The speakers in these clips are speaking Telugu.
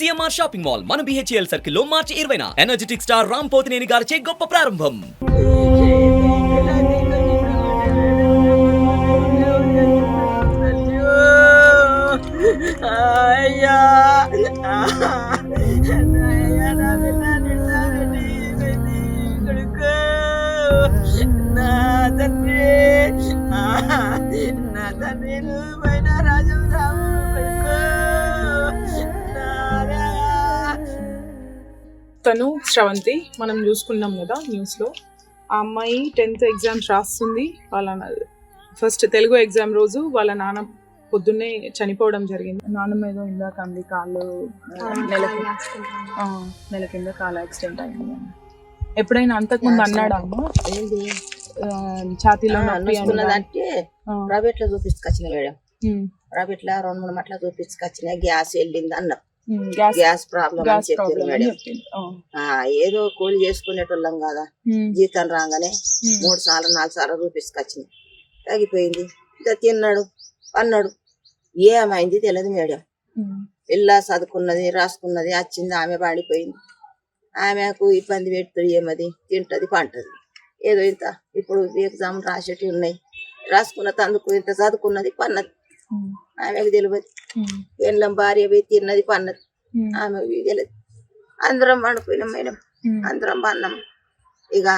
సిఎంఆర్ షాపింగ్ మాల్ మన బిహెచ్ఎల్ సర్కిల్లో మార్చి ఇరవైన ఎనర్జెటిక్ స్టార్ రామ్ పోతినేని గారిచే గొప్ప ప్రారంభం అయ్యా కొడుకు నా తండ్రి నా తండ్రి తను శ్రవంతి మనం చూసుకున్నాం కదా న్యూస్లో. ఆ అమ్మాయి టెన్త్ ఎగ్జామ్స్ రాస్తుంది. వాళ్ళ ఫస్ట్ తెలుగు ఎగ్జామ్ రోజు వాళ్ళ నాన్న పొద్దున్నే చనిపోవడం జరిగింది. నాన్నమ్మ ఏదో ఇందాక అంది కాళ్ళు ఆ, నెల నెల కింద కాలు యాక్సిడెంట్ అయింది. ఎప్పుడైనా అంతకుముందు అన్నాడా అమ్మ? ఛాతీలో నొప్పి అని నొచ్చుకున్నదంటే ఆ, ప్రైవేట్లో చూపించుకొచ్చిన మేడం ఉమ్, ప్రైవేట్లో రెండు మూడు మట్ల చూపించుకొచ్చిన గ్యాస్ వెళ్ళింది అన్నారు గ్యాస్ గ్యాస్ ప్రాబ్లం అని మేడం. చెప్పింది. ఆ, ఆ, ఏదో కూలి చేసుకునేటోళ్ళం కదా. జీతం రాగానే మూడు సార్లు నాలుగు సార్లు రూపించుకొచ్చింది తగ్గిపోయింది. ఇంకా తిన్నాడు అన్నాడు ఏమైంది తెలియదు మేడం. పిల్ల చదువుకున్నది రాసుకున్నది వచ్చింది ఆమె పాడిపోయింది. ఆమెకు ఇబ్బంది పెడుతుంది ఏమది? తింటది పంటది. ఏదో ఇంత ఇప్పుడు ఎగ్జామ్ రాసేటి ఉన్నాయి. రాసుకున్న తందుకు ఇంత చదువుకున్నది పన్నది. ఆమెకు తెలియదు పెళ్ళం భార్య పోయి తిన్నది పన్నది ఆమెకు తెలియదు అందరం పండుకున్నాం మేడం. అందరం పన్నాం ఇక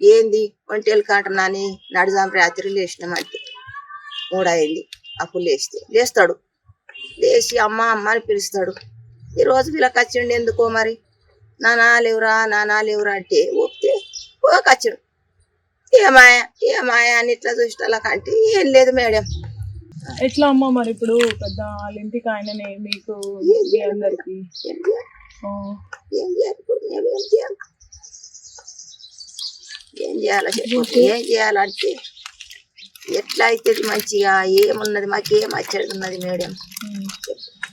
ఏంది ఒంటేలు కాటనాని నడిజాం రాత్రి లేచినాం అంటే మూడయింది. అప్పుడు లేస్తే లేస్తాడు. లేచి అమ్మ అమ్మ అని పిలుస్తాడు. ఈ రోజు వీళ్ళకి వచ్చిండు ఎందుకో మరి? నానా లేవురా నానా లేవురా అంటే ఊపితే పోకచ్చుడు ఏమాయా ఏమాయా అని ఇట్లా చూసేటోళ్ళకంటే ఏం లేదు మేడం. ఎట్లా అమ్మ మరి ఇప్పుడు పెద్ద వాళ్ళ ఇంటికి ఆయననే మీకు మీ అందరికి? ఏం చేయాలి? ఏం చేయాలంటే ఎట్లా అవుతుంది మంచిగా? ఏమున్నది? మాకు ఏం ఉన్నది మేడం.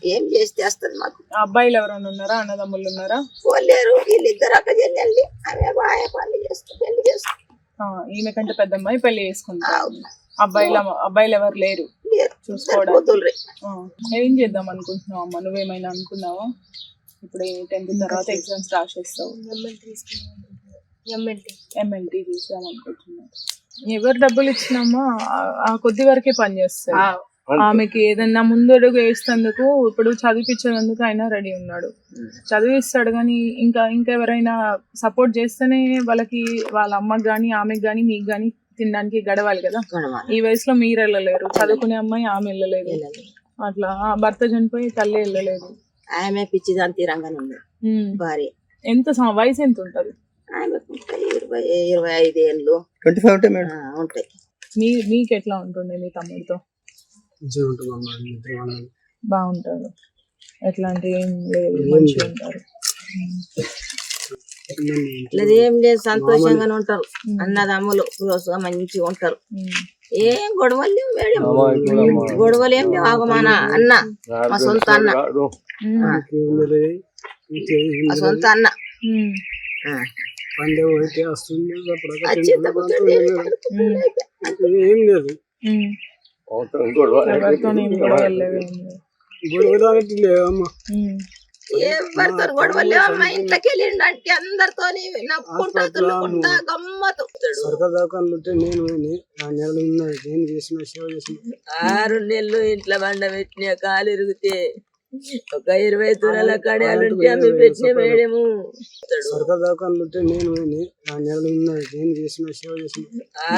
ఏం చేస్తే వస్తుంది మాకు? అబ్బాయిలు ఎవరైనా ఉన్నారా? అన్నదమ్ములు ఉన్నారా? పోలేరు వీళ్ళిద్దరు అక్క చెల్లెల్ని ఆమె బాయ పనులు చేస్తూ పెళ్ళి చేస్తూ. ఆ, ఈమె కంటే పెద్ద అమ్మాయి పెళ్ళి చేసుకుంటారు అబ్బాయిలు అబ్బాయిలు ఎవరు లేరు. చూసుకోవడానికి. ఆ, ఏం చేద్దాం అనుకుంటున్నావు అమ్మ? నువ్వేమైనా అనుకున్నావా? ఇప్పుడు టెన్త్ తర్వాత ఎగ్జామ్స్ రాసేస్తావు. ఎమ్మెల్టీ చూసాం అనుకుంటున్నావు. ఎవరు డబ్బులు ఇచ్చినామా ఆ- కొద్ది వరకే పని చేస్తారు ఆమెకి ఏదన్నా ముందడుగు వేసేందుకు ఇప్పుడు చదివిపించేందుకు ఆయన రెడీ ఉన్నాడు. చదివిస్తాడు కానీ ఇంకా ఇంకెవరైనా సపోర్ట్ చేస్తేనే వాళ్ళకి వాళ్ళ అమ్మకి కానీ ఆమెకి కానీ మీకు కానీ తినడానికి గడవాలి కదా. ఈ వయసులో మీరు వెళ్ళలేరు. చదువుకునే అమ్మాయి ఆమె వెళ్ళలేదు. అట్లా ఆ భర్త చనిపోయి తల్లి వెళ్ళలేదు. ఆమె పిచ్చి దాని తీరంగానే ఉంది. భార్య. ఎంత వయసు ఎంత ఉంటది? ఇరవై ఇరవై ఐదు ఏళ్ళు. ట్వంటీ ఫైవ్ ఉంటాయి మేడం. ఆ, ఉంటాయి. మీ మీకు ఎట్లా ఉంటుండే మీ తమ్ముడితో? ఉంటుంది. బాగుంటారు ఎట్లాంటి ఏం లేదు మంచిగా ఉంటారు లేదు ఏం లేదు సంతోషంగానే ఉంటారు. అన్నదమ్ములు రోజుగా మంచిగా ఉంటారు. ఏం గొడవలు లేవు. మేడం గొడవలు ఏం లేవు ఆగు మన అన్న మా సొంత అన్న. మా సొంత అన్న. ఏం లేదు. లేవమ్మా Hmm. ఎవరితో గొడవలు లేవు అమ్మ ఇంట్లోకి వెళ్ళిండు అంటే అందరితోని నవ్వుకుంటా తుల్లుకుంటా గమ్మతు సరదా దవాఖానలు ఉంటే నేను ఆ నెలలు నేను చేసిన సేవ చేసిన. ఆరు నెలలు ఇంట్లో బండ పెట్టిన కాలు ఇరిగితే ఒక ఇరవై తులాల కడాలుంటే అవి పెట్టిన మేడము. దవాఖానలు ఉంటే నేను ఆ నెలలు నేను చేసిన సేవ చేసిన.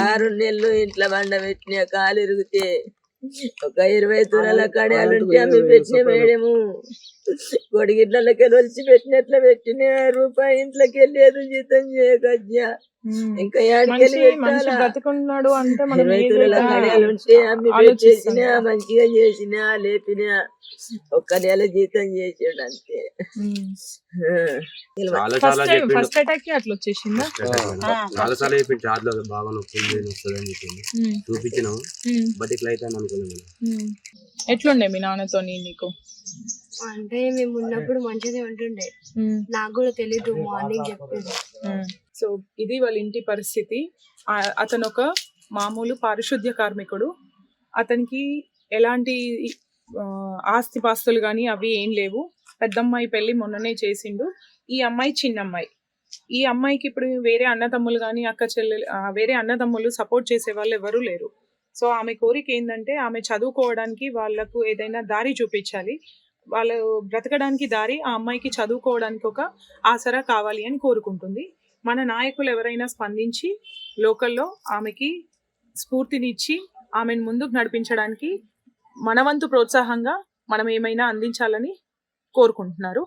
ఆరు నెలలు ఇంట్లో బండ పెట్టిన కాలు ఇరిగితే ఒక ఇరవై తులాల కడాలుంటే అవి పెట్టిన మేడము. గొడిగిట్లకి వచ్చి పెట్టినట్లు పెట్టిన రూపాయి ఇంట్లోకి వెళ్ళేది జీతం చేయకజ్జా ఉమ్. ఇంకా? బ్రతుకున్నాడు అంటే ఇరవై తులాల అమ్మి కదా. మంచిగా చేసిన లేపిన ఒక్క నెల జీతం చేసాడు అంతే ఉమ్. చాలా చాలా ఫస్ట్ అటాక్ అట్లా వచ్చేసిందా చాలా సార్లు చార్లో బాగా నొప్పి వస్తుంది అని చెప్పింది. చూపించినాము. బట్ ఇట్లా అయితే. ఎట్లుండే మీ నాన్నతో నీకు అంటే మేము ఉన్నప్పుడు మంచిగా ఉంటుండే. నాకు కూడా తెలీదు మార్నింగ్ చెప్పేది. సో ఇది వాళ్ళ ఇంటి పరిస్థితి. అతను ఒక మామూలు పారిశుద్ధ్య కార్మికుడు. అతనికి ఎలాంటి ఆస్తిపాస్తులు కానీ అవి ఏం లేవు. పెద్దమ్మాయి పెళ్ళి మొన్ననే చేసిండు. ఈ అమ్మాయి చిన్నమ్మాయి. ఈ అమ్మాయికి ఇప్పుడు వేరే అన్నదమ్ములు కానీ అక్క చెల్లెలు ఆ, వేరే అన్నదమ్ములు సపోర్ట్ చేసే వాళ్ళు ఎవరూ లేరు. సో ఆమె కోరిక ఏంటంటే ఆమె చదువుకోవడానికి వాళ్ళకు ఏదైనా దారి చూపించాలి. వాళ్ళు బ్రతకడానికి దారి ఆ అమ్మాయికి చదువుకోవడానికి ఒక ఆసరా కావాలి అని కోరుకుంటుంది. మన నాయకులు ఎవరైనా స్పందించి లోకల్లో ఆమెకి స్ఫూర్తినిచ్చి ఆమెను ముందుకు నడిపించడానికి మనవంతు ప్రోత్సాహంగా మనం ఏమైనా అందించాలని కోరుకుంటున్నారు.